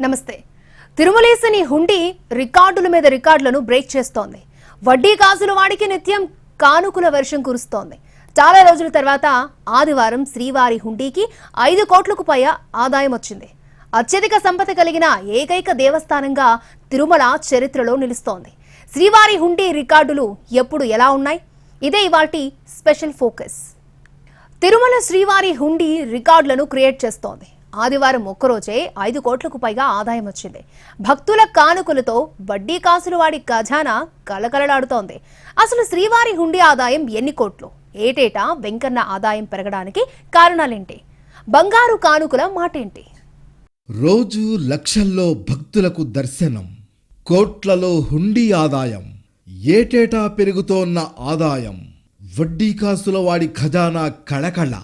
నమస్తే. తిరుమలేసని హుండీ రికార్డుల మీద రికార్డులను బ్రేక్ చేస్తోంది. వడ్డీ కాసుల వాడికి నిత్యం కానుకల వర్షం కురుస్తోంది. చాలా రోజుల తర్వాత ఆదివారం శ్రీవారి హుండీకి ఐదు కోట్లకు పైగా ఆదాయం వచ్చింది. అత్యధిక సంపద కలిగిన ఏకైక దేవస్థానంగా తిరుమల చరిత్రలో నిలుస్తోంది. శ్రీవారి హుండీ రికార్డులు ఎప్పుడు ఎలా ఉన్నాయి? ఇదే ఇవాటి స్పెషల్ ఫోకస్. తిరుమల శ్రీవారి హుండీ రికార్డులను క్రియేట్ చేస్తోంది. ఆదివారం ఒక్కరోజే ఐదు కోట్లకు పైగా ఆదాయం వచ్చింది. భక్తుల కానుకలతో వడ్డీ కాసులు వాడి ఖజానా కలకలలాడుతోంది అసలు శ్రీవారి హుండీ ఆదాయం ఎన్ని కోట్లు? ఏటేటా వెంకన్న ఆదాయం పెరగడానికి కారణాలేంటి? బంగారు కానుకల మాటేంటి? రోజు లక్షల్లో భక్తులకు దర్శనం కోట్లలో హుండీ ఆదాయం ఏటేటా పెరుగుతోన్న ఆదాయం వడ్డీ కాసుల వాడి ఖజానా కళకళ.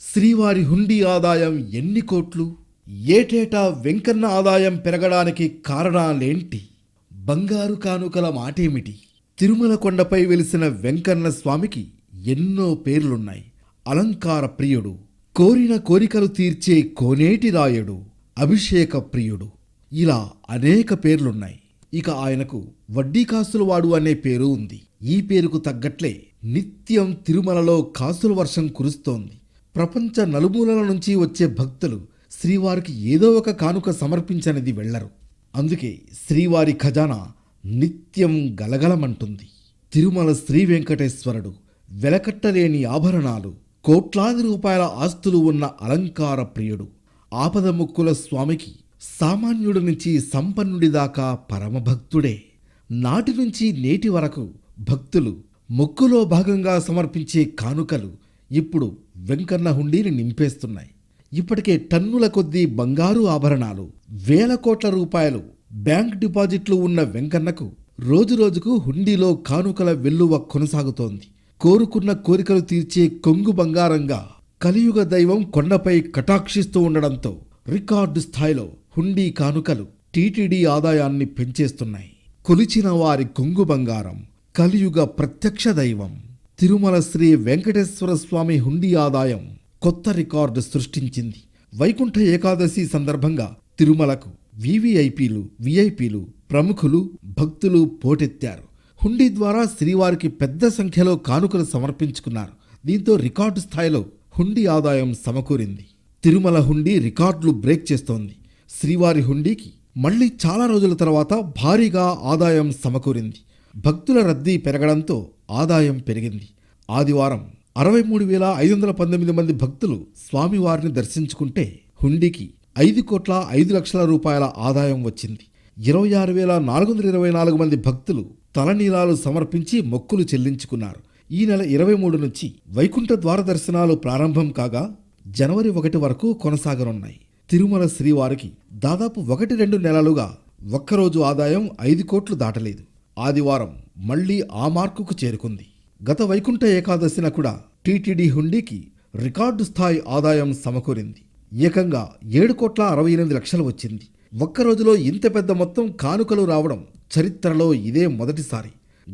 శ్రీవారి హుండీ ఆదాయం ఎన్ని కోట్లు? ఏటేటా వెంకన్న ఆదాయం పెరగడానికి కారణాలేంటి? బంగారు కానుకల మాటేమిటి? తిరుమల కొండపై వెలిసిన వెంకన్న స్వామికి ఎన్నో పేర్లున్నాయి. అలంకార ప్రియుడు కోరిన కోరికలు తీర్చే కోనేటి రాయుడు అభిషేక ప్రియుడు. ఇలా అనేక పేర్లున్నాయి. ఇక ఆయనకు వడ్డీ కాసులు వాడు అనే పేరు ఉంది. ఈ పేరుకు తగ్గట్లే నిత్యం తిరుమలలో కాసుల వర్షం కురుస్తోంది. ప్రపంచ నలుమూలల నుంచి వచ్చే భక్తులు శ్రీవారికి ఏదో ఒక కానుక సమర్పించనిది వెళ్ళరు అందుకే శ్రీవారి ఖజానా నిత్యం గలగలమంటుంది. తిరుమల శ్రీ వెంకటేశ్వరుడు వెలకట్టలేని ఆభరణాలు కోట్లాది రూపాయల ఆస్తులు ఉన్న అలంకార ప్రియుడు ఆపద ముక్కుల స్వామికి సామాన్యుడి నుంచి సంపన్నుడి దాకా పరమభక్తుడే. నాటి నుంచి నేటి వరకు భక్తులు మొక్కులో భాగంగా సమర్పించే కానుకలు ఇప్పుడు వెంకన్న హుండీని నింపేస్తున్నాయి. ఇప్పటికే టన్నుల కొద్దీ బంగారు ఆభరణాలు వేల కోట్ల రూపాయలు బ్యాంక్ డిపాజిట్లు ఉన్న వెంకన్నకు రోజురోజుకు హుండీలో కానుకల వెల్లువ కొనసాగుతోంది. కోరుకున్న కోరికలు తీర్చే కొంగు బంగారంగా కలియుగ దైవం కొండపై కటాక్షిస్తూ ఉండడంతో రికార్డు స్థాయిలో హుండీ కానుకలు టీటీడీ ఆదాయాన్ని పెంచేస్తున్నాయి. కొలిచిన వారి కొంగు బంగారం కలియుగ ప్రత్యక్ష దైవం. తిరుమల శ్రీ వెంకటేశ్వర స్వామి హుండీ ఆదాయం కొత్త రికార్డు సృష్టించింది. వైకుంఠ ఏకాదశి సందర్భంగా తిరుమలకు వివిఐపీలు విఐపీలు ప్రముఖులు భక్తులు పోటెత్తారు. హుండీ ద్వారా శ్రీవారికి పెద్ద సంఖ్యలో కానుకలు సమర్పించుకున్నారు. దీంతో రికార్డు స్థాయిలో హుండీ ఆదాయం సమకూరింది. తిరుమల హుండీ రికార్డులు బ్రేక్ చేస్తోంది. శ్రీవారి హుండీకి మళ్ళీ చాలా రోజుల తర్వాత భారీగా ఆదాయం సమకూరింది. భక్తుల రద్దీ పెరగడంతో ఆదాయం పెరిగింది. ఆదివారం అరవై మూడు వేల ఐదు వందల పంతొమ్మిది మంది భక్తులు స్వామివారిని దర్శించుకుంటే హుండీకి ఐదు కోట్ల ఐదు లక్షల రూపాయల ఆదాయం వచ్చింది. ఇరవై ఆరు వేల నాలుగు వందల ఇరవై నాలుగు మంది భక్తులు తలనీలాలు సమర్పించి మొక్కులు చెల్లించుకున్నారు. ఈ నెల ఇరవై మూడు నుంచి వైకుంఠ ద్వార దర్శనాలు ప్రారంభం కాగా జనవరి ఒకటి వరకు కొనసాగనున్నాయి. తిరుమల శ్రీవారికి దాదాపు ఒకటి రెండు నెలలుగా ఒక్కరోజు ఆదాయం ఐదు కోట్లు దాటలేదు. ఆదివారం మళ్ళీ ఆ మార్కుకు చేరుకుంది. గత వైకుంఠ ఏకాదశిన కూడా టీటీడీ హుండీకి రికార్డు స్థాయి ఆదాయం సమకూరింది. ఏకంగా ఏడు కోట్ల అరవై ఎనిమిది లక్షలు వచ్చింది. ఒక్క రోజులో ఇంత పెద్ద మొత్తం కానుకలు రావడం చరిత్రలో ఇదే మొదటిసారి.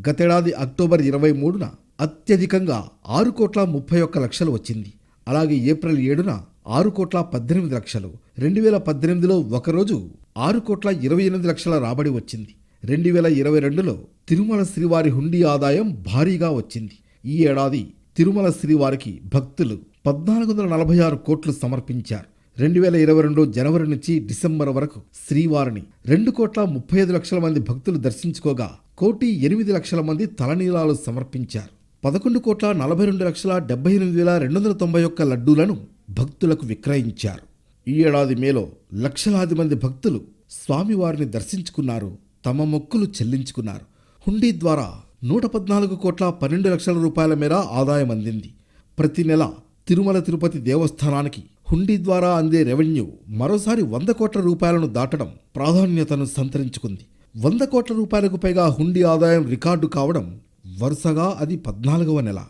గతేడాది అక్టోబర్ ఇరవై మూడున అత్యధికంగా ఆరు కోట్ల ముప్పై ఒక్క లక్షలు వచ్చింది. అలాగే ఏప్రిల్ ఏడున ఆరు కోట్ల పద్దెనిమిది లక్షలు రెండు వేల పద్దెనిమిదిలో ఒకరోజు ఆరు కోట్ల ఇరవై ఎనిమిది లక్షల రాబడి వచ్చింది. రెండు వేల ఇరవై రెండులో తిరుమల శ్రీవారి హుండీ ఆదాయం భారీగా వచ్చింది. ఈ ఏడాది తిరుమల శ్రీవారికి భక్తులు పద్నాలుగు వందల నలభై ఆరు కోట్లు సమర్పించారు. రెండు వేల ఇరవై రెండు జనవరి నుంచి డిసెంబర్ వరకు శ్రీవారిని రెండు కోట్ల ముప్పై ఐదు లక్షల మంది భక్తులు దర్శించుకోగా కోటి ఎనిమిది లక్షల మంది తలనీలాలు సమర్పించారు. పదకొండు కోట్ల నలభై రెండు లక్షల డెబ్బై ఎనిమిది వేల రెండు వందల తొంభై ఒక్క లడ్డూలను భక్తులకు విక్రయించారు. ఈ ఏడాది మేలో లక్షలాది మంది భక్తులు స్వామివారిని దర్శించుకున్నారు. తమ మొక్కులు చెల్లించుకున్నారు. హుండీ ద్వారా నూట పద్నాలుగు కోట్ల పన్నెండు లక్షల రూపాయల మేర ఆదాయం అందింది. ప్రతి నెల తిరుమల తిరుపతి దేవస్థానానికి హుండీ ద్వారా అందే రెవెన్యూ మరోసారి వంద కోట్ల రూపాయలను దాటడం ప్రాధాన్యతను సంతరించుకుంది. వంద కోట్ల రూపాయలకు పైగా హుండీ ఆదాయం రికార్డు కావడం వరుసగా అది పద్నాలుగవ నెల.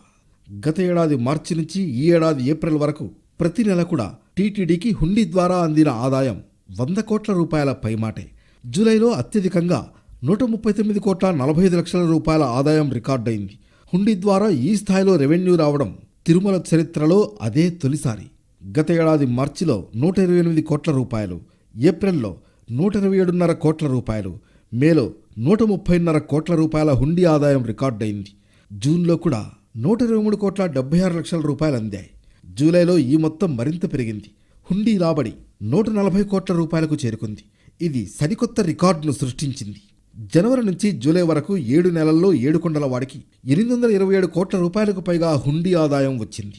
గత ఏడాది మార్చి నుంచి ఈ ఏడాది ఏప్రిల్ వరకు ప్రతి నెల కూడా టీటీడీకి హుండీ ద్వారా అందిన ఆదాయం వంద కోట్ల రూపాయల పైమాటే. జూలైలో అత్యధికంగా నూట ముప్పై తొమ్మిది కోట్ల నలభై ఐదు లక్షల రూపాయల ఆదాయం రికార్డైంది. హుండీ ద్వారా ఈ స్థాయిలో రెవెన్యూ రావడం తిరుమల చరిత్రలో అదే తొలిసారి. గత ఏడాది మార్చిలో నూట ఇరవై ఎనిమిది కోట్ల రూపాయలు ఏప్రిల్లో నూట ఇరవై ఏడున్నర కోట్ల రూపాయలు మేలో నూట ముప్పైన్నర కోట్ల రూపాయల హుండీ ఆదాయం రికార్డైంది. జూన్లో కూడా నూట ఇరవై మూడు కోట్ల డెబ్బై ఆరు లక్షల రూపాయలు అందాయి. జూలైలో ఈ మొత్తం మరింత పెరిగింది. హుండీ రాబడి నూట నలభై కోట్ల రూపాయలకు చేరుకుంది. ఇది సరికొత్త రికార్డును సృష్టించింది. జనవరి నుంచి జూలై వరకు ఏడు నెలల్లో ఏడు కొండల వాడికి ఎనిమిది వందల ఇరవై ఏడు కోట్ల రూపాయలకు పైగా హుండీ ఆదాయం వచ్చింది.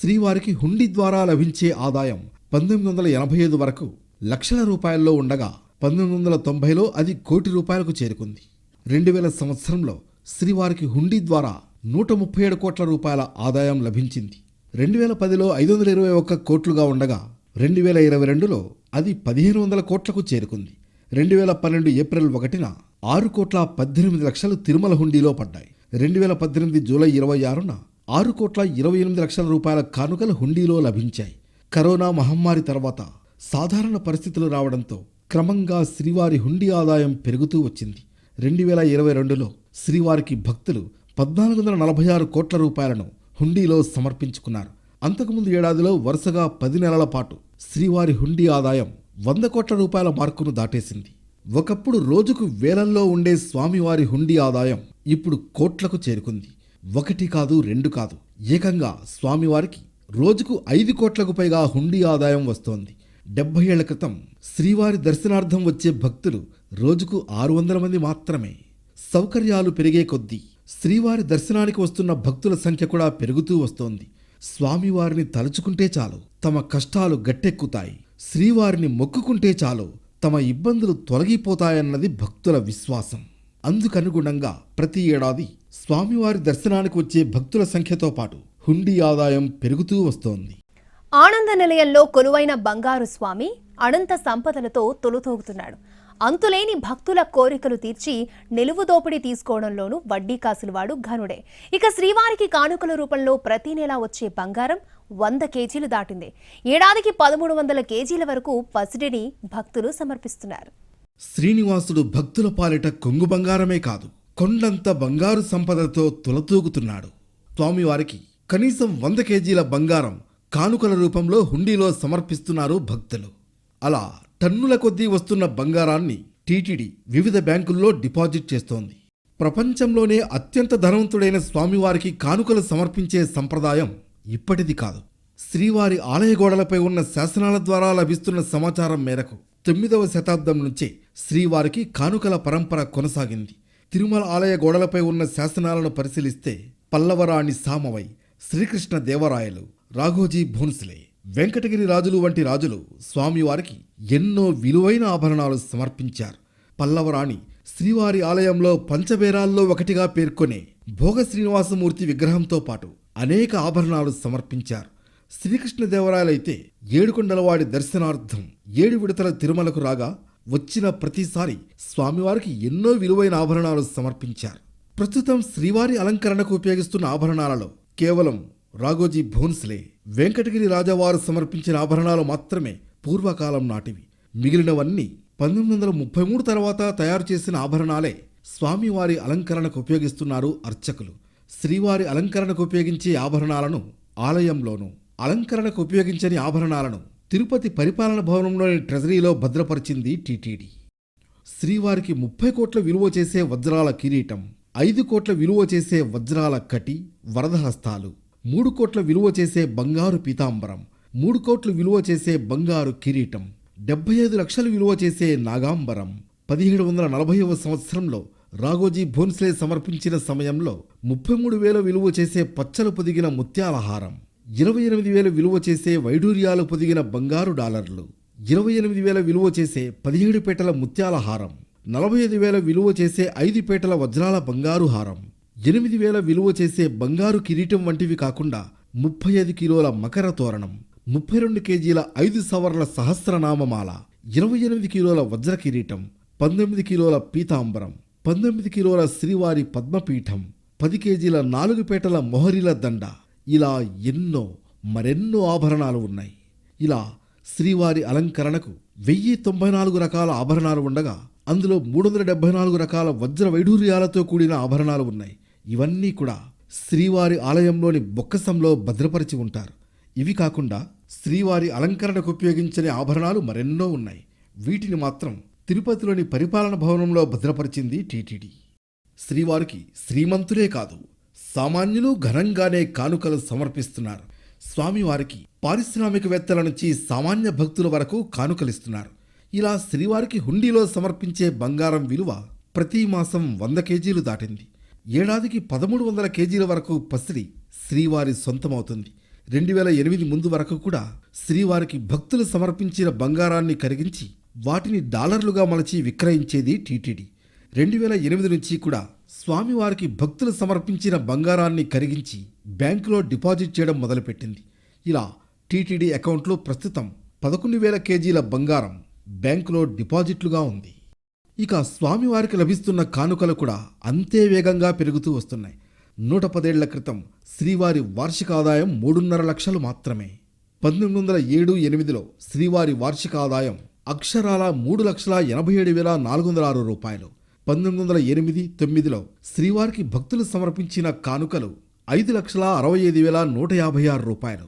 శ్రీవారికి హుండీ ద్వారా లభించే ఆదాయం పంతొమ్మిది వందల ఎనభై ఐదు వరకు లక్షల రూపాయల్లో ఉండగా పంతొమ్మిది వందల తొంభైలో అది కోటి రూపాయలకు చేరుకుంది. రెండు వేల సంవత్సరంలో శ్రీవారికి హుండీ ద్వారా నూట ముప్పై ఏడు కోట్ల రూపాయల ఆదాయం లభించింది. రెండు వేల పదిలో ఐదు వందల ఇరవై ఒక్క కోట్లుగా ఉండగా రెండు వేల ఇరవై రెండులో అది పదిహేను వందల కోట్లకు చేరుకుంది. రెండు వేల పన్నెండు ఏప్రిల్ ఒకటిన ఆరు కోట్ల పద్దెనిమిది లక్షలు తిరుమల హుండీలో పడ్డాయి. రెండు వేల పద్దెనిమిది జూలై ఇరవై ఆరున ఆరు కోట్ల ఇరవై ఎనిమిది లక్షల రూపాయల కానుకలు హుండీలో లభించాయి. కరోనా మహమ్మారి తర్వాత సాధారణ పరిస్థితులు రావడంతో క్రమంగా శ్రీవారి హుండీ ఆదాయం పెరుగుతూ వచ్చింది. రెండు వేల ఇరవై రెండులో శ్రీవారికి భక్తులు పద్నాలుగు వందల నలభై ఆరు కోట్ల రూపాయలను హుండీలో సమర్పించుకున్నారు. అంతకుముందు ఏడాదిలో వరుసగా పది నెలల పాటు శ్రీవారి హుండీ ఆదాయం వంద కోట్ల రూపాయల మార్కును దాటేసింది. ఒకప్పుడు రోజుకు వేలల్లో ఉండే స్వామివారి హుండీ ఆదాయం ఇప్పుడు కోట్లకు చేరుకుంది. ఒకటి కాదు రెండు కాదు. ఏకంగా స్వామివారికి రోజుకు ఐదు కోట్లకు పైగా హుండీ ఆదాయం వస్తోంది. డెబ్బై ఏళ్ళ క్రితం శ్రీవారి దర్శనార్థం వచ్చే భక్తులు రోజుకు ఆరు వందల మంది మాత్రమే. సౌకర్యాలు పెరిగే కొద్దీ శ్రీవారి దర్శనానికి వస్తున్న భక్తుల సంఖ్య కూడా పెరుగుతూ వస్తోంది. స్వామివారిని తలుచుకుంటే చాలు తమ కష్టాలు గట్టెక్కుతాయి. శ్రీవారిని మొక్కుకుంటే చాలు తమ ఇబ్బందులు తొలగిపోతాయన్నది భక్తుల విశ్వాసం. అందుకనుగుణంగా ప్రతి ఏడాది స్వామివారి దర్శనానికి వచ్చే భక్తుల సంఖ్యతో పాటు హుండీ ఆదాయం పెరుగుతూ వస్తోంది. ఆనంద నిలయంలో కొలువైన బంగారు స్వామి అనంత సంపదలతో తొలుతోగుతున్నాడు. అంతులేని భక్తుల కోరికలు తీర్చి నిలువు దోపిడీ తీసుకోవడంలోనూ వడ్డీ కాసులవాడు ఘనుడే. ఇక శ్రీవారికి కానుకల రూపంలో ప్రతి నెలా వచ్చే బంగారం వంద కేజీలు దాటింది. ఏడాదికి పదమూడు వందల కేజీల వరకు పసిడిని భక్తులు సమర్పిస్తున్నారు. శ్రీనివాసుడు భక్తుల పాలిట కొంగు బంగారమే కాదు కొండంత బంగారు సంపదతో తులతూగుతున్నాడు. స్వామివారికి కనీసం వంద కేజీల బంగారం కానుకల రూపంలో హుండీలో సమర్పిస్తున్నారు భక్తులు. అలా టన్నుల కొద్దీ వస్తున్న బంగారాన్ని టీటీడీ వివిధ బ్యాంకుల్లో డిపాజిట్ చేస్తోంది. ప్రపంచంలోనే అత్యంత ధనవంతుడైన స్వామివారికి కానుకలు సమర్పించే సంప్రదాయం ఇప్పటిది కాదు. శ్రీవారి ఆలయ గోడలపై ఉన్న శాసనాల ద్వారా లభిస్తున్న సమాచారం మేరకు తొమ్మిదవ శతాబ్దం నుంచే శ్రీవారికి కానుకల పరంపర కొనసాగింది. తిరుమల ఆలయ గోడలపై ఉన్న శాసనాలను పరిశీలిస్తే పల్లవరాణి సామవై శ్రీకృష్ణ దేవరాయలు రాఘోజీ భోన్స్లే వెంకటగిరి రాజులు వంటి రాజులు స్వామివారికి ఎన్నో విలువైన ఆభరణాలు సమర్పించారు. పల్లవరాణి శ్రీవారి ఆలయంలో పంచబేరాల్లో ఒకటిగా పేర్కొనే భోగ శ్రీనివాసమూర్తి విగ్రహంతో పాటు అనేక ఆభరణాలు సమర్పించారు. శ్రీకృష్ణదేవరాయలైతే ఏడుకొండలవాడి దర్శనార్థం ఏడు విడతల తిరుమలకు రాగా వచ్చిన ప్రతిసారి స్వామివారికి ఎన్నో విలువైన ఆభరణాలు సమర్పించారు. ప్రస్తుతం శ్రీవారి అలంకరణకు ఉపయోగిస్తున్న ఆభరణాలలో కేవలం రాఘోజీ భోన్స్లే వెంకటగిరి రాజావారు సమర్పించిన ఆభరణాలు మాత్రమే పూర్వకాలం నాటివి. మిగిలినవన్నీ పంతొమ్మిది వందల ముప్పై మూడు తర్వాత తయారు చేసిన ఆభరణాలే స్వామివారి అలంకరణకు ఉపయోగిస్తున్నారు అర్చకులు. శ్రీవారి అలంకరణకు ఉపయోగించే ఆభరణాలను ఆలయంలోనూ అలంకరణకు ఉపయోగించని ఆభరణాలను తిరుపతి పరిపాలన భవనంలోని ట్రెజరీలో భద్రపరిచింది టీటీడీ. శ్రీవారికి ముప్పై కోట్ల విలువ చేసే వజ్రాల కిరీటం ఐదు కోట్ల విలువ చేసే వజ్రాల కటి వరదహస్తాలు మూడు కోట్ల విలువ చేసే బంగారు పీతాంబరం మూడు కోట్లు విలువ చేసే బంగారు కిరీటం డెబ్బై ఐదు లక్షలు విలువ చేసే నాగాంబరం పదిహేడు వందల నలభైవ సంవత్సరంలో రాఘోజీ భోన్స్లే సమర్పించిన సమయంలో ముప్పై మూడు వేల విలువ చేసే పచ్చలు పొదిగిన ముత్యాల హారం ఇరవై ఎనిమిది వేల విలువ చేసే వైడూర్యాలు పొదిగిన బంగారు డాలర్లు ఇరవై ఎనిమిది వేల విలువ చేసే పదిహేడు పేటల ముత్యాల హారం నలభై ఐదు వేల విలువ చేసే ఐదు పేటల వజ్రాల బంగారు హారం ఎనిమిది వేల విలువ చేసే బంగారు కిరీటం వంటివి కాకుండా ముప్పై ఐదు కిలోల మకర తోరణం ముప్పై రెండు కేజీల ఐదు సవర్ల సహస్రనామమాల ఇరవై ఎనిమిది కిలోల వజ్ర కిరీటం పంతొమ్మిది కిలోల పీతాంబరం పంతొమ్మిది కిలోల శ్రీవారి పద్మపీఠం పది కేజీల నాలుగు పేటల మొహరిల దండ. ఇలా ఎన్నో మరెన్నో ఆభరణాలు ఉన్నాయి. ఇలా శ్రీవారి అలంకరణకు వెయ్యి తొంభై నాలుగు రకాల ఆభరణాలు ఉండగా అందులో మూడు వందల డెబ్బై నాలుగు రకాల వజ్ర వైఢూర్యాలతో కూడిన ఆభరణాలు ఉన్నాయి. ఇవన్నీ కూడా శ్రీవారి ఆలయంలోని బొక్కసంలో భద్రపరిచి ఉంటారు. ఇవి కాకుండా శ్రీవారి అలంకరణకు ఉపయోగించని ఆభరణాలు మరెన్నో ఉన్నాయి. వీటిని మాత్రం తిరుపతిలోని పరిపాలన భవనంలో భద్రపరిచింది టీటీడీ. శ్రీవారికి శ్రీమంతులే కాదు సామాన్యులు ఘనంగానే కానుకలు సమర్పిస్తున్నారు. స్వామివారికి పారిశ్రామికవేత్తల నుంచి సామాన్య భక్తుల వరకు కానుకలిస్తున్నారు. ఇలా శ్రీవారికి హుండీలో సమర్పించే బంగారం విలువ ప్రతి మాసం వంద కేజీలు దాటింది. ఏడాదికి పదమూడు వందల కేజీల వరకు పసిడి శ్రీవారి సొంతమవుతుంది. రెండు వేల ఎనిమిది ముందు వరకు కూడా శ్రీవారికి భక్తులు సమర్పించిన బంగారాన్ని కరిగించి వాటిని డాలర్లుగా మలచి విక్రయించేది టీటీడీ. రెండు వేల ఎనిమిది నుంచి కూడా స్వామివారికి భక్తులు సమర్పించిన బంగారాన్ని కరిగించి బ్యాంకులో డిపాజిట్ చేయడం మొదలుపెట్టింది. ఇలా టీటీడీ అకౌంట్లో ప్రస్తుతం పదకొండు వేల కేజీల బంగారం బ్యాంకులో డిపాజిట్లుగా ఉంది. ఇక స్వామివారికి లభిస్తున్న కానుకలు కూడా అంతే వేగంగా పెరుగుతూ వస్తున్నాయి. నూట పదేళ్ళ క్రితం శ్రీవారి వార్షిక ఆదాయం మూడున్నర లక్షలు మాత్రమే. పంతొమ్మిది వందల ఏడు ఎనిమిదిలో శ్రీవారి వార్షిక ఆదాయం అక్షరాల మూడు లక్షల ఎనభై ఏడు వేల నాలుగు వందల ఆరు రూపాయలు. పంతొమ్మిది వందల ఎనిమిది తొమ్మిదిలో శ్రీవారికి భక్తులు సమర్పించిన కానుకలు ఐదు లక్షల అరవై ఐదు వేల నూట యాభై ఆరు రూపాయలు.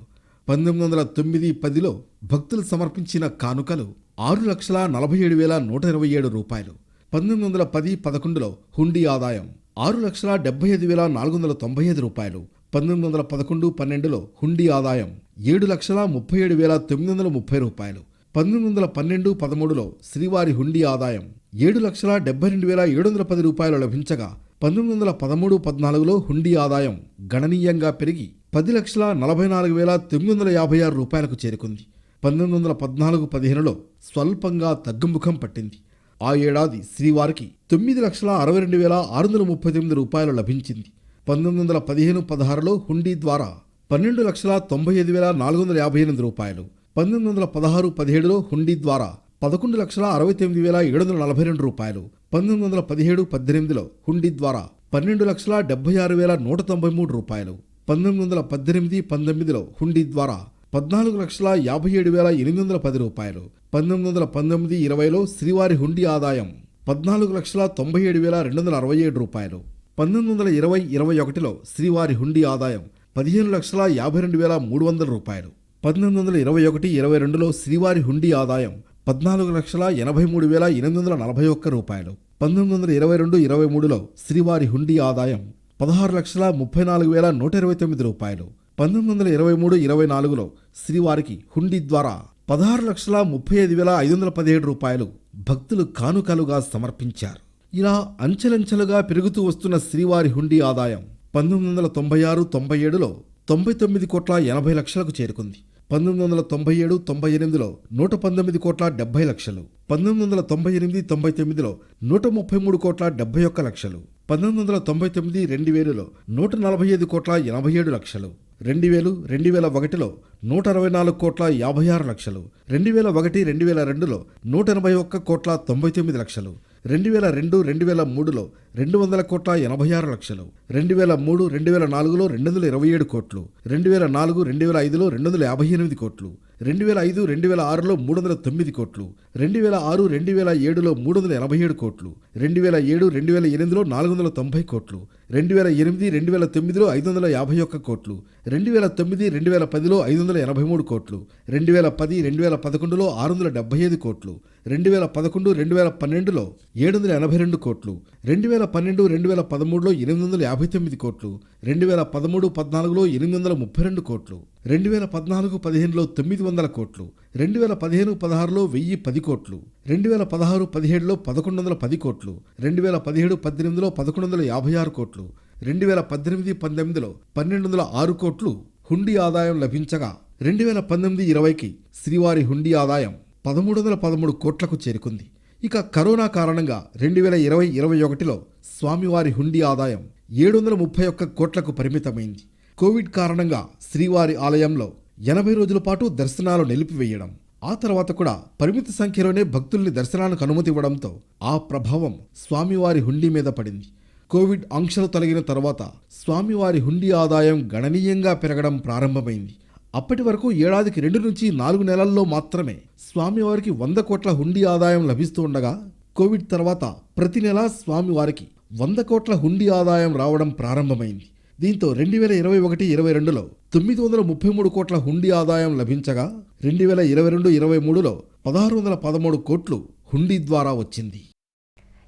పంతొమ్మిది వందల తొమ్మిది పదిలో భక్తులు సమర్పించిన కానుకలు ఆరు లక్షల నలభై ఏడు వేల నూట ఇరవై ఏడు రూపాయలు. పంతొమ్మిది వందల పది పదకొండులో హుండీ ఆదాయం ఆరు లక్షల డెబ్బై ఐదు వేల నాలుగు వందల తొంభై ఐదు రూపాయలు. పంతొమ్మిది వందల పదకొండు పన్నెండులో హుండీ ఆదాయం ఏడు లక్షల ముప్పై ఏడు వేల తొమ్మిది వందల ముప్పై రూపాయలు. పంతొమ్మిది వందల పన్నెండు పదమూడులో శ్రీవారి హుండీ ఆదాయం ఏడు లక్షల డెబ్బై రెండు వేల ఏడు వందల పది రూపాయలు లభించగా పంతొమ్మిది వందల పదమూడు పద్నాలుగులో హుండీ ఆదాయం గణనీయంగా పెరిగి పది లక్షల నలభై నాలుగు వేల తొమ్మిది వందల యాభై ఆరు రూపాయలకు చేరుకుంది. పంతొమ్మిది వందల పద్నాలుగు పదిహేనులో స్వల్పంగా తగ్గుముఖం పట్టింది. ఆ ఏడాది శ్రీవారికి తొమ్మిది లక్షల అరవై రెండు వేల ఆరు వందల ముప్పై తొమ్మిది రూపాయలు లభించింది. పంతొమ్మిది వందల పదిహేను పదహారులో హుండీ ద్వారా పన్నెండు లక్షల తొంభై ఐదు వేల నాలుగు వందల యాభై ఎనిమిది రూపాయలు. పంతొమ్మిది వందల పదహారు పదిహేడులో హుండీ ద్వారా పదకొండు లక్షల అరవై తొమ్మిది వేల ఏడు వందల నలభై రెండు రూపాయలు. పంతొమ్మిది వందల పదిహేడు పద్దెనిమిదిలో హుండీ ద్వారా పన్నెండు లక్షల డెబ్బై ఆరు వేల నూట తొంభై మూడు రూపాయలు. పంతొమ్మిది వందల పద్దెనిమిది పంతొమ్మిదిలో హుండీ ద్వారా పద్నాలుగు లక్షల యాభై ఏడు వేల ఎనిమిది వందల పది రూపాయలు. పంతొమ్మిది వందల పంతొమ్మిది ఇరవైలో శ్రీవారి హుండీ ఆదాయం పద్నాలుగు లక్షల తొంభై ఏడు వేల రెండు వందల అరవై ఏడు రూపాయలు. పంతొమ్మిది వందల ఇరవై ఇరవై ఒకటిలో శ్రీవారి హుండీ ఆదాయం పదిహేను లక్షల యాభై రెండు వేల మూడు వందల రూపాయలు. పంతొమ్మిది వందల ఇరవై ఒకటి ఇరవై రెండులో శ్రీవారి హుండీ ఆదాయం పద్నాలుగు లక్షల ఎనభై మూడు వేల ఎనిమిది వందల నలభై ఒక్క రూపాయలు. పంతొమ్మిది వందల ఇరవై రెండు ఇరవై మూడులో శ్రీవారి హుండీ ఆదాయం పదహారు లక్షల ముప్పై నాలుగు వేల నూట ఇరవై తొమ్మిది రూపాయలు. పంతొమ్మిది వందల ఇరవై మూడు ఇరవై నాలుగులో శ్రీవారికి హుండీ ద్వారా పదహారు లక్షల ముప్పై ఐదు వేల ఐదు వందల పదిహేడు రూపాయలు భక్తులు కానుకలుగా సమర్పించారు. ఇలా అంచెలంచెలుగా పెరుగుతూ వస్తున్న శ్రీవారి హుండీ ఆదాయం పంతొమ్మిది వందల తొంభై ఆరు తొంభై ఏడులో తొంభై తొమ్మిది కోట్ల ఎనభై లక్షలకు చేరుకుంది. పంతొమ్మిది వందల తొంభై ఏడు తొంభై ఎనిమిదిలో నూట పంతొమ్మిది కోట్ల డెబ్బై లక్షలు. పంతొమ్మిది వందల తొంభై ఎనిమిది తొంభై తొమ్మిదిలో నూట ముప్పై మూడు కోట్ల డెబ్బై ఒక్క లక్షలు. పంతొమ్మిది వందల తొంభై తొమ్మిది రెండు వేలులో నూట నలభై ఐదు కోట్ల ఎనభై ఏడు లక్షలు. రెండు వేలు రెండు వేల ఒకటిలో నూట అరవై నాలుగు కోట్ల యాభై ఆరు లక్షలు రెండు వేల ఒకటి రెండు వేల రెండులో నూట ఎనభై ఒక్క కోట్ల తొంభై తొమ్మిది లక్షలు రెండు వేల రెండు రెండు వేల మూడులో రెండు వందల కోట్ల ఎనభై ఆరు లక్షలు రెండు వేల మూడు రెండు వేల నాలుగులో రెండు వందల ఇరవై ఏడు కోట్లు రెండు వేల నాలుగు రెండు వేల ఐదులో రెండు వందల యాభై ఎనిమిది కోట్లు రెండు వేల ఐదు రెండు వేల ఆరులో మూడు వందల తొమ్మిది కోట్లు రెండు వేల ఆరు రెండు వేల ఏడులో మూడు వందల ఎనభై ఏడు కోట్లు రెండు వేల ఏడు రెండు వేల ఎనిమిదిలో నాలుగు వందల తొంభై కోట్లు రెండు వేల ఎనిమిది రెండు వేల తొమ్మిదిలో ఐదు వందల యాభై ఒక్క కోట్లు రెండు వేల తొమ్మిది రెండు వేల పదిలో ఐదు వందల ఎనభై మూడు కోట్లు రెండు వేల పది రెండు వేల పదకొండులో ఆరు వందల డెబ్బై ఐదు కోట్లు రెండు వేల పదకొండు రెండు వేల పన్నెండులో ఏడు వందల ఎనభై రెండు కోట్లు రెండు వేల పన్నెండు రెండు వేల పదమూడులో ఎనిమిది వందల యాభై తొమ్మిది కోట్లు రెండు వేల పదమూడు పద్నాలుగులో ఎనిమిది వందల ముప్పై రెండు కోట్లు రెండు వేల పద్నాలుగు పదిహేనులో తొమ్మిది వందల కోట్లు రెండు వేల పదిహేను పదహారులో వెయ్యి పది కోట్లు రెండు వేల పదహారు పదిహేడులో పదకొండు వందల పది కోట్లు రెండు వేల పదిహేడు పద్దెనిమిదిలో పదకొండు వందల యాభై ఆరు కోట్లు రెండు వేల పద్దెనిమిది పంతొమ్మిదిలో పన్నెండు వందల ఆరు కోట్లు హుండీ ఆదాయం లభించగా రెండు వేల పంతొమ్మిది ఇరవైకి శ్రీవారి హుండీ ఆదాయం పదమూడు వందల పదమూడు కోట్లకు చేరుకుంది. ఇక కరోనా కారణంగా రెండు వేల ఇరవై ఇరవై ఒకటిలో స్వామివారి హుండీ ఆదాయం ఏడు వందల ముప్పై ఒక్క కోట్లకు పరిమితమైంది. కోవిడ్ కారణంగా శ్రీవారి ఆలయంలో ఎనభై రోజుల పాటు దర్శనాలు నిలిపివేయడం ఆ తర్వాత కూడా పరిమిత సంఖ్యలోనే భక్తుల్ని దర్శనానికి అనుమతి ఇవ్వడంతో ఆ ప్రభావం స్వామివారి హుండీ మీద పడింది. కోవిడ్ ఆంక్షలు తొలగిన తర్వాత స్వామివారి హుండీ ఆదాయం గణనీయంగా పెరగడం ప్రారంభమైంది. అప్పటి వరకు ఏడాదికి రెండు నుంచి నాలుగు నెలల్లో మాత్రమే స్వామివారికి వంద కోట్ల హుండీ ఆదాయం లభిస్తూ ఉండగా కోవిడ్ తర్వాత ప్రతి నెల స్వామివారికి వంద కోట్ల హుండీ ఆదాయం రావడం ప్రారంభమైంది. దీంతో రెండు వేల ఇరవై ఒకటి ఇరవై రెండులో తొమ్మిది వందల ముప్పై మూడు కోట్ల హుండీ ఆదాయం లభించగా రెండు వేల ఇరవై రెండు ఇరవై మూడులో పదహారు వందల పదమూడు కోట్లు హుండీ ద్వారా వచ్చింది.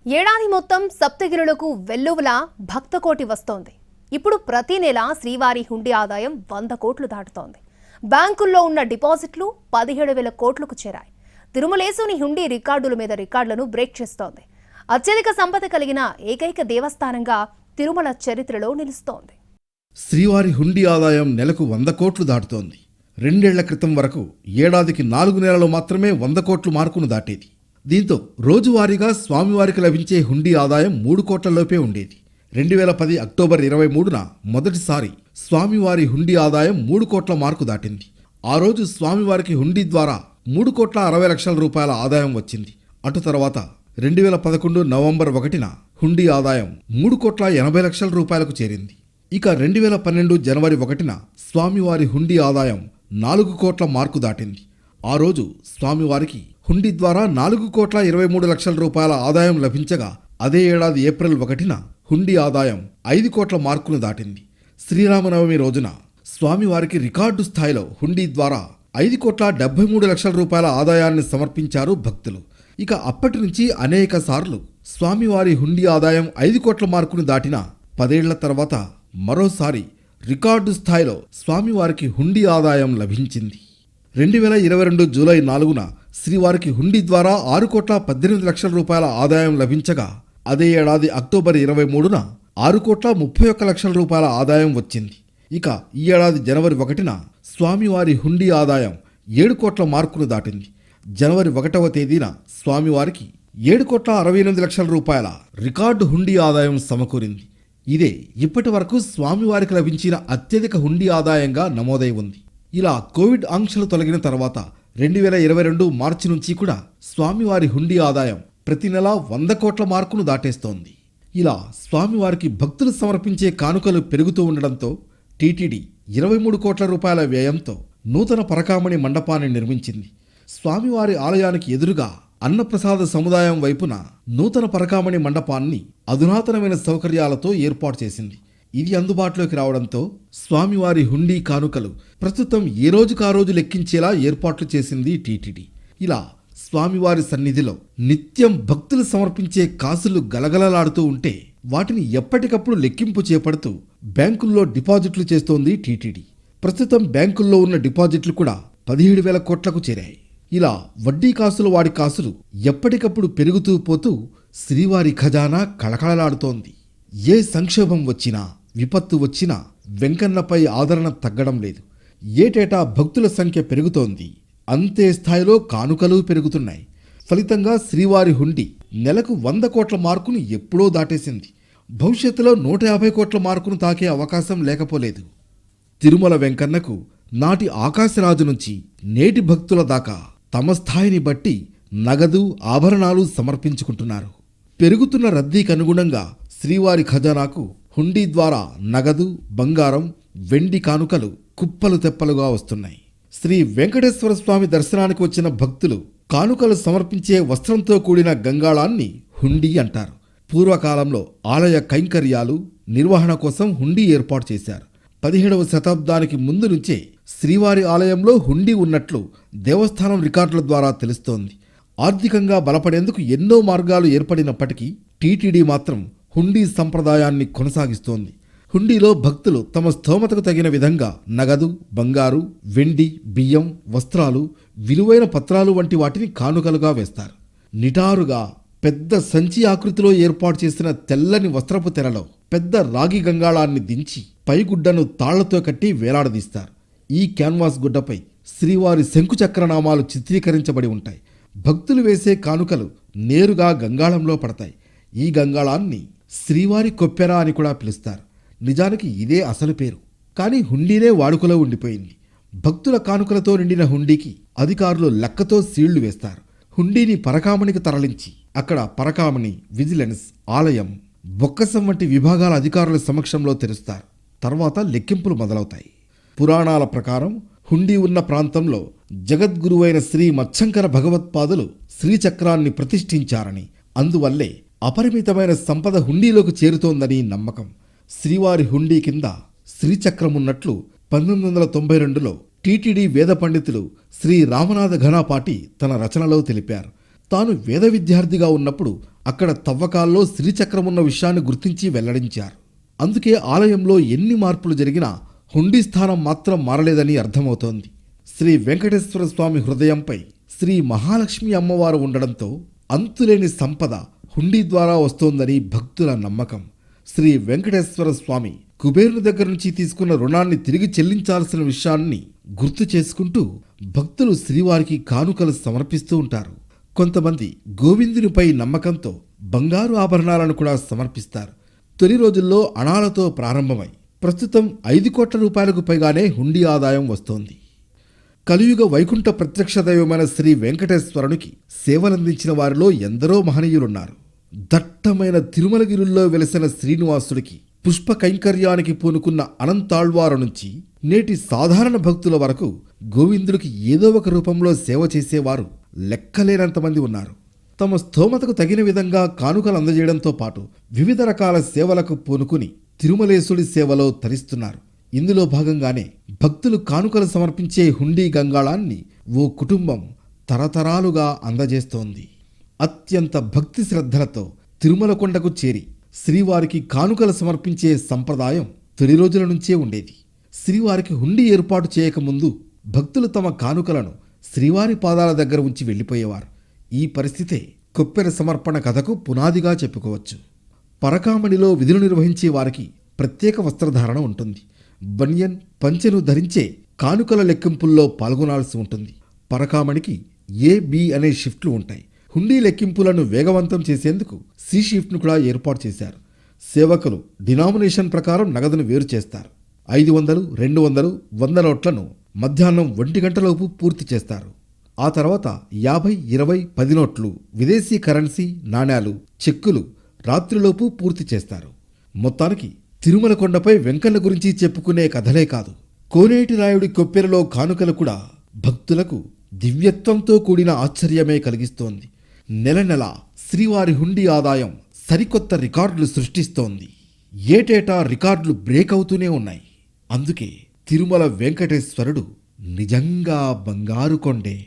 ఏడాది మొత్తం సప్తగిరులకు వెల్లువలా భక్తకోటి వస్తోంది. ఇప్పుడు ప్రతి నెల శ్రీవారి హుండీ ఆదాయం వంద కోట్లు దాటుతోంది. బ్యాంకుల్లో ఉన్న డిపాజిట్లు పదిహేడు వేల కోట్లకు చేరాయి. తిరుమలేసుని హుండీ రికార్డుల మీద రికార్డులను బ్రేక్ చేస్తోంది. అత్యధిక సంపద కలిగిన ఏకైక దేవస్థానంగా తిరుమల చరిత్రలో నిలుస్తోంది. శ్రీవారి హుండీ ఆదాయం నెలకు వంద కోట్లు దాటుతోంది. రెండేళ్ళ క్రితం వరకు ఏడాదికి నాలుగు నెలలు మాత్రమే వంద కోట్లు మార్కును దాటేది. దీంతో రోజువారీగా స్వామివారికి లభించే హుండీ ఆదాయం మూడు కోట్లలోపే ఉండేది. రెండు వేల పది అక్టోబర్ ఇరవై మూడున మొదటిసారి స్వామివారి హుండీ ఆదాయం మూడు కోట్ల మార్కు దాటింది. ఆ రోజు స్వామివారికి హుండీ ద్వారా మూడు కోట్ల అరవై లక్షల రూపాయల ఆదాయం వచ్చింది. అటు తర్వాత రెండు వేల పదకొండు నవంబర్ ఒకటిన హుండీ ఆదాయం మూడు కోట్ల ఎనభై లక్షల రూపాయలకు చేరింది. ఇక రెండు వేల పన్నెండు జనవరి ఒకటిన స్వామివారి హుండీ ఆదాయం నాలుగు కోట్ల మార్కు దాటింది. ఆ రోజు స్వామివారికి హుండీ ద్వారా నాలుగు కోట్ల ఇరవై మూడు లక్షల రూపాయల ఆదాయం లభించగా అదే ఏడాది ఏప్రిల్ ఒకటిన హుండీ ఆదాయం ఐదు కోట్ల మార్కును దాటింది. శ్రీరామనవమి రోజున స్వామివారికి రికార్డు స్థాయిలో హుండీ ద్వారా ఐదు కోట్ల డెబ్బై మూడు లక్షల రూపాయల ఆదాయాన్ని సమర్పించారు భక్తులు. ఇక అప్పటి నుంచి అనేక సార్లు స్వామివారి హుండీ ఆదాయం ఐదు కోట్ల మార్కును దాటిన పదేళ్ళ తర్వాత మరోసారి రికార్డు స్థాయిలో స్వామివారికి హుండీ ఆదాయం లభించింది. రెండు వేల ఇరవై రెండు జూలై నాలుగున శ్రీవారికి హుండీ ద్వారా ఆరు కోట్ల పద్దెనిమిది లక్షల రూపాయల ఆదాయం లభించగా అదే ఏడాది అక్టోబర్ ఇరవై మూడున ఆరు కోట్ల ముప్పై ఒక్క లక్షల రూపాయల ఆదాయం వచ్చింది. ఇక ఈ ఏడాది జనవరి ఒకటిన స్వామివారి హుండీ ఆదాయం ఏడు కోట్ల మార్కును దాటింది. జనవరి ఒకటవ తేదీన స్వామివారికి ఏడు కోట్ల అరవై ఎనిమిది లక్షల రూపాయల రికార్డు హుండీ ఆదాయం సమకూరింది. ఇదే ఇప్పటి వరకు స్వామివారికి లభించిన అత్యధిక హుండీ ఆదాయంగా నమోదై ఉంది. ఇలా కోవిడ్ ఆంక్షలు తొలగిన తర్వాత రెండు వేల ఇరవై రెండు మార్చి నుంచి కూడా స్వామివారి హుండీ ఆదాయం ప్రతి నెలా వంద కోట్ల మార్కును దాటేస్తోంది. ఇలా స్వామివారికి భక్తులు సమర్పించే కానుకలు పెరుగుతూ ఉండడంతో టీటీడీ ఇరవై మూడు కోట్ల రూపాయల వ్యయంతో నూతన పరకామణి మండపాన్ని నిర్మించింది. స్వామివారి ఆలయానికి ఎదురుగా అన్నప్రసాద సముదాయం వైపున నూతన పరకామణి మండపాన్ని అధునాతనమైన సౌకర్యాలతో ఏర్పాటు చేసింది. ఇది అందుబాటులోకి రావడంతో స్వామివారి హుండీ కానుకలు ప్రస్తుతం ఏ రోజుకు రోజు లెక్కించేలా ఏర్పాట్లు చేసింది టీటీడీ. ఇలా స్వామివారి సన్నిధిలో నిత్యం భక్తులు సమర్పించే కాసులు గలగలలాడుతూ ఉంటే వాటిని ఎప్పటికప్పుడు లెక్కింపు చేపడుతూ బ్యాంకుల్లో డిపాజిట్లు చేస్తోంది టీటీడీ. ప్రస్తుతం బ్యాంకుల్లో ఉన్న డిపాజిట్లు కూడా పదిహేడు వేల కోట్లకు చేరాయి. ఇలా వడ్డీ కాసులు వాడి కాసులు ఎప్పటికప్పుడు పెరుగుతూ పోతూ శ్రీవారి ఖజానా కళకళలాడుతోంది. ఏ సంక్షోభం వచ్చినా విపత్తు వచ్చినా వెంకన్నపై ఆదరణ తగ్గడం లేదు. ఏటేటా భక్తుల సంఖ్య పెరుగుతోంది. అంతే స్థాయిలో కానుకలు పెరుగుతున్నాయి. ఫలితంగా శ్రీవారి హుండీ నెలకు వంద కోట్ల మార్కును ఎప్పుడో దాటేసింది. భవిష్యత్తులో నూట యాభై కోట్ల మార్కును తాకే అవకాశం లేకపోలేదు. తిరుమల వెంకన్నకు నాటి ఆకాశరాజు నుంచి నేటి భక్తుల దాకా తమ స్థాయిని బట్టి నగదు ఆభరణాలు సమర్పించుకుంటున్నారు. పెరుగుతున్న రద్దీకి అనుగుణంగా శ్రీవారి ఖజానాకు హుండీ ద్వారా నగదు బంగారం వెండి కానుకలు కుప్పలు తెప్పలుగా వస్తున్నాయి. శ్రీ వెంకటేశ్వర స్వామి దర్శనానికి వచ్చిన భక్తులు కానుకలు సమర్పించే వస్త్రంతో కూడిన గంగాళాన్ని హుండీ అంటారు. పూర్వకాలంలో ఆలయ కైంకర్యాలు నిర్వహణ కోసం హుండీ ఏర్పాటు చేశారు. పదిహేడవ శతాబ్దానికి ముందు నుంచే శ్రీవారి ఆలయంలో హుండీ ఉన్నట్లు దేవస్థానం రికార్డుల ద్వారా తెలుస్తోంది. ఆర్థికంగా బలపడేందుకు ఎన్నో మార్గాలు ఏర్పడినప్పటికీ టీటీడీ మాత్రం హుండీ సంప్రదాయాన్ని కొనసాగిస్తోంది. హుండీలో భక్తులు తమ స్తోమతకు తగిన విధంగా నగదు బంగారు వెండి బియ్యం వస్త్రాలు విలువైన పత్రాలు వంటి వాటిని కానుకలుగా వేస్తారు. నిటారుగా పెద్ద సంచి ఆకృతిలో ఏర్పాటు చేసిన తెల్లని వస్త్రపు తెరలో పెద్ద రాగి గంగాళాన్ని దించి పైగుడ్డను తాళ్ళతో కట్టి వేలాడదీస్తారు. ఈ క్యాన్వాస్ గుడ్డపై శ్రీవారి శంకుచక్రనామాలు చిత్రీకరించబడి ఉంటాయి. భక్తులు వేసే కానుకలు నేరుగా గంగాళంలో పడతాయి. ఈ గంగాళాన్ని శ్రీవారి కొప్పెర అని కూడా పిలుస్తారు. నిజానికి ఇదే అసలు పేరు. కానీ హుండీనే వాడుకలో ఉండిపోయింది. భక్తుల కానుకలతో నిండిన హుండీకి అధికారులు లెక్కతో సీళ్ళు వేస్తారు. హుండీని పరకామణికి తరలించి అక్కడ పరకామణి విజిలెన్స్ ఆలయం బొక్కసం వంటి విభాగాల అధికారుల సమక్షంలో తెరుస్తారు. తర్వాత లెక్కింపులు మొదలవుతాయి. పురాణాల ప్రకారం హుండీ ఉన్న ప్రాంతంలో జగద్గురువైన శ్రీ మత్స్యంకర భగవత్పాదులు శ్రీచక్రాన్ని ప్రతిష్ఠించారని. అందువల్లే అపరిమితమైన సంపద హుండీలోకి చేరుతోందని నమ్మకం. శ్రీవారి హుండీ కింద శ్రీచక్రమున్నట్లు పంతొమ్మిది వందల తొంభై రెండులో టీటీడీ వేద పండితులు శ్రీ రామనాథ ఘనాపాటి తన రచనలో తెలిపారు. తాను వేద విద్యార్థిగా ఉన్నప్పుడు అక్కడ తవ్వకాల్లో శ్రీచక్రం ఉన్న విషయాన్ని గుర్తించి వెల్లడించారు. అందుకే ఆలయంలో ఎన్ని మార్పులు జరిగినా హుండీ స్థానం మాత్రం మారలేదని అర్థమవుతోంది. శ్రీ వెంకటేశ్వర స్వామి హృదయంపై శ్రీ మహాలక్ష్మి అమ్మవారు ఉండడంతో అంతులేని సంపద హుండీ ద్వారా వస్తోందని భక్తుల నమ్మకం. శ్రీ వెంకటేశ్వర స్వామి కుబేరుని దగ్గర నుంచి తీసుకున్న రుణాన్ని తిరిగి చెల్లించాల్సిన విషయాన్ని గుర్తు చేసుకుంటూ భక్తులు శ్రీవారికి కానుకలు సమర్పిస్తూ ఉంటారు. కొంతమంది గోవిందునిపై నమ్మకంతో బంగారు ఆభరణాలను కూడా సమర్పిస్తారు. తొలి రోజుల్లో అణాలతో ప్రారంభమై ప్రస్తుతం ఐదు కోట్ల రూపాయలకు పైగానే హుండీ ఆదాయం వస్తోంది. కలియుగ వైకుంఠ ప్రత్యక్ష దైవమైన శ్రీ వెంకటేశ్వరునికి సేవలందించిన వారిలో ఎందరో మహనీయులున్నారు. దట్టమైన తిరుమలగిరుల్లో వెలసిన శ్రీనివాసుడికి పుష్ప కైంకర్యానికి పూనుకున్న అనంతాళ్వారు నుంచి నేటి సాధారణ భక్తుల వరకు గోవిందుడికి ఏదో ఒక రూపంలో సేవ చేసేవారు లెక్కలేనంతమంది ఉన్నారు. తమ స్తోమతకు తగిన విధంగా కానుకలు అందజేయడంతో పాటు వివిధ రకాల సేవలకు పూనుకుని తిరుమలేశుడి సేవలో తరిస్తున్నారు. ఇందులో భాగంగానే భక్తులు కానుకలు సమర్పించే హుండీ గంగాళాన్ని ఓ కుటుంబం తరతరాలుగా అందజేస్తోంది. అత్యంత భక్తి శ్రద్ధలతో తిరుమల కొండకు చేరి శ్రీవారికి కానుకలు సమర్పించే సంప్రదాయం తొలి రోజుల నుంచే ఉండేది. శ్రీవారికి హుండీ ఏర్పాటు చేయకముందు భక్తులు తమ కానుకలను శ్రీవారి పాదాల దగ్గర ఉంచి వెళ్ళిపోయేవారు. ఈ పరిస్థితే కొప్పెర సమర్పణ కథకు పునాదిగా చెప్పుకోవచ్చు. పరకామణిలో విధులు నిర్వహించే వారికి ప్రత్యేక వస్త్రధారణ ఉంటుంది. బనియన్ పంచెను ధరించే కానుకల లెక్కింపుల్లో పాల్గొనాల్సి ఉంటుంది. పరకామణికి ఏ బి అనే షిఫ్ట్లు ఉంటాయి. హుండీ లెక్కింపులను వేగవంతం చేసేందుకు సి షిఫ్ట్ను కూడా ఏర్పాటు చేశారు. సేవకులు డినామినేషన్ ప్రకారం నగదును వేరు చేస్తారు. ఐదు వందలు రెండు వందలు వంద నోట్లను మధ్యాహ్నం ఒంటి గంటలోపు పూర్తి చేస్తారు. ఆ తర్వాత యాభై ఇరవై పది నోట్లు విదేశీ కరెన్సీ నాణేలు చెక్కులు రాత్రిలోపు పూర్తి చేస్తారు. మొత్తానికి తిరుమల కొండపై వెంకన్న గురించి చెప్పుకునే కథలే కాదు. కోనేటి రాయుడి కొప్పెరలో కానుకలు కూడా భక్తులకు దివ్యత్వంతో కూడిన ఆశ్చర్యమే కలిగిస్తోంది. నెల నెల శ్రీవారి హుండీ ఆదాయం సరికొత్త రికార్డులు సృష్టిస్తోంది. ఏటేటా రికార్డులు బ్రేక్ అవుతూనే ఉన్నాయి. అందుకే తిరుమల వెంకటేశ్వరుడు నిజంగా బంగారు కొండే.